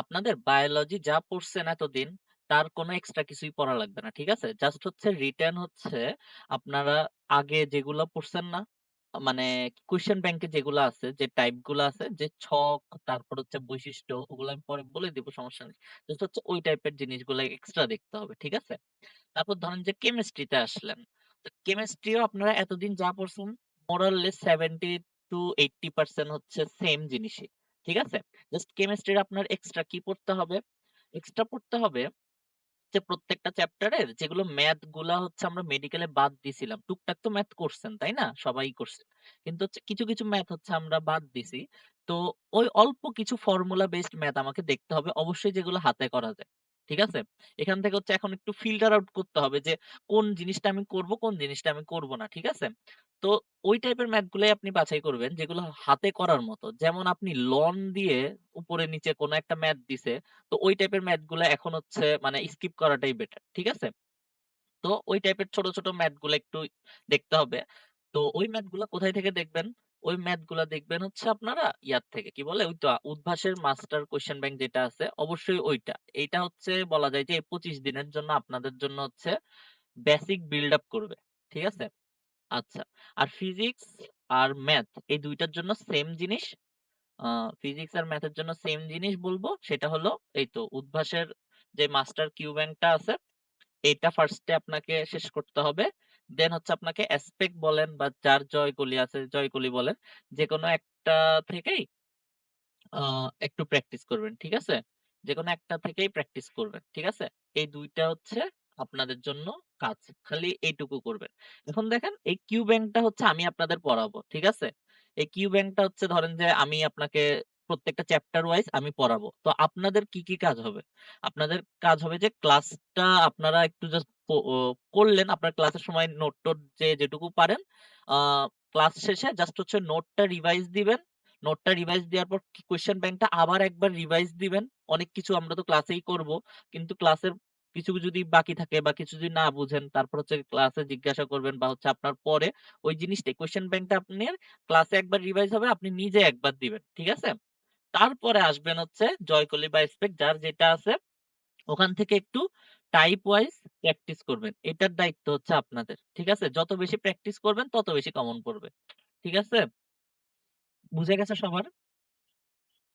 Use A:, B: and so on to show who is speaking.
A: আপনাদের বায়োলজি যা পড়ছেন এতদিন, তার কোনো এক্সট্রা কিছুই পড়া লাগবে না। ঠিক আছে? জাস্ট হচ্ছে রিটার্ন হচ্ছে আপনারা আগে যেগুলা পড়ছেন না? মানে কোয়েশ্চেন ব্যাংকে যেগুলো আছে, যে টাইপগুলা আছে, যে ছক, তারপর হচ্ছে বৈশিষ্ট্য, ওগুলো আমি পরে বলে দিব সমস্যা নেই। জাস্ট হচ্ছে ওই টাইপের জিনিসগুলা এক্সট্রা দেখতে হবে। ঠিক আছে? তারপর ধরেন যে কেমিস্ট্রিতে আসলেন। তো কেমিস্ট্রিও আপনারা এতদিন যা পড়ছেন মোর সেভেন্টি টু 70-80% হচ্ছে সেম জিনিসই। ঠিক আছে? জাস্ট কেমিস্ট্রির আপনার এক্সট্রা কি পড়তে হবে? এক্সট্রা পড়তে হবে যে প্রত্যেকটা চ্যাপ্টারের যেগুলো ম্যাথগুলা হচ্ছে আমরা মেডিকেলে বাদ দিছিলাম। টুকটাক তো ম্যাথ করছেন, তাই না? সবাই করছে। কিন্তু হচ্ছে কিছু, কিছু ম্যাথ হচ্ছে আমরা বাদ দিছি। তো ওই অল্প কিছু ফর্মুলা বেসড ম্যাথ আমাকে দেখতে হবে। অবশ্যই যেগুলো হাতে করা যায়। ঠিক আছে? এখান থেকে হচ্ছে এখন একটু ফিল্টার আউট করতে হবে যে কোন জিনিসটা আমি করব, কোন জিনিসটা আমি করব না। ঠিক আছে? তো ওই টাইপের ম্যাথ গুলাই আপনি বাছাই করবেন যেগুলো হাতে করার মতো। যেমন আপনি লন দিয়ে উপরে নিচে কোন একটা ম্যাথ দিছে। তো ওই টাইপের ম্যাথগুলা এখন হচ্ছে মানে স্কিপ করাটাই বেটার। ঠিক আছে? তো ওই টাইপের ছোট, ছোট ম্যাথগুলা একটু দেখতে হবে। তো ওই ম্যাথগুলা কোথায় থেকে দেখবেন? ওই ম্যাথগুলা দেখবেন হচ্ছে আপনারা ইয়ার থেকে। কি বলে? ওই তো উদ্ভাসের মাস্টার কোয়েশ্চেন ব্যাংক যেটা আছে অবশ্যই ওইটা। এইটা হচ্ছে বলা যায় যে ২৫ দিনের জন্য আপনাদের জন্য হচ্ছে বেসিক বিল্ড আপ করবে। ঠিক আছে? আচ্ছা। আর ফিজিক্স আর ম্যাথ এই দুইটার জন্য সেম জিনিস। ফিজিক্স আর ম্যাথের জন্য সেম জিনিস বলব সেটা হলো এই তো উদ্ভাসের যে মাস্টার কিউ ব্যাংকটা আছে, এটা ফার্স্টে আপনাকে শেষ করতে হবে। দেন হচ্ছে আপনাকে অ্যাসপেক্ট বলেন বা যার জয়কলি আছে, জয়কলি বলেন। যেকোনো একটা থেকেই একটু প্র্যাকটিস করবেন। ঠিক আছে? যেকোনো একটা থেকেই প্র্যাকটিস করবেন। ঠিক আছে? এই ২ টা হচ্ছে আপনাদের জন্য কাজ। খালি এইটুকু করবেন। এখন দেখেন এই কিউ ব্যাংকটা হচ্ছে আমি আপনাদের পড়াবো। ঠিক আছে? এই কিউ ব্যাংকটা হচ্ছে ধরেন যে আমি আপনাকে প্রত্যেকটা চ্যাপ্টার ওয়াইজ আমি পড়াবো। তো আপনাদের কি, কি কাজ হবে? আপনাদের কাজ হবে যে ক্লাসটা আপনারা একটু জাস্ট করলেন। আপনার ক্লাসের সময় নোট-টোট যে যেটুকু পারেন, ক্লাস শেষে জাস্ট হচ্ছে নোটটা রিভাইজ দিবেন। নোটটা রিভাইজ দেওয়ার পর কোয়েশ্চেন ব্যাংকটা আবার একবার রিভাইজ দিবেন। অনেক কিছু আমরা তো ক্লাসেই করব। কিন্তু ক্লাসের কিছু যদি বাকি থাকে বা কিছু যদি না বুঝেন তারপর হচ্ছে ক্লাসে জিজ্ঞাসা করবেন বা হচ্ছে আপনার পরে ওই জিনিসটাই কোয়েশ্চেন ব্যাংকটা আপনার ক্লাসে একবার রিভাইজ হবে, আপনি নিজে একবার দিবেন। ঠিক আছে? তারপরে আসবেন হচ্ছে জয়কলি বা অ্যাসপেক্ট যার যেটা আছে ওখান থেকে একটু টাইপ ওয়াইজ প্র্যাকটিস করবেন। এটার দায়িত্ব হচ্ছে আপনাদের। ঠিক আছে? যত বেশি প্র্যাকটিস করবেন, তত বেশি কমন পড়বে। ঠিক আছে? বুঝে গেছে সবার?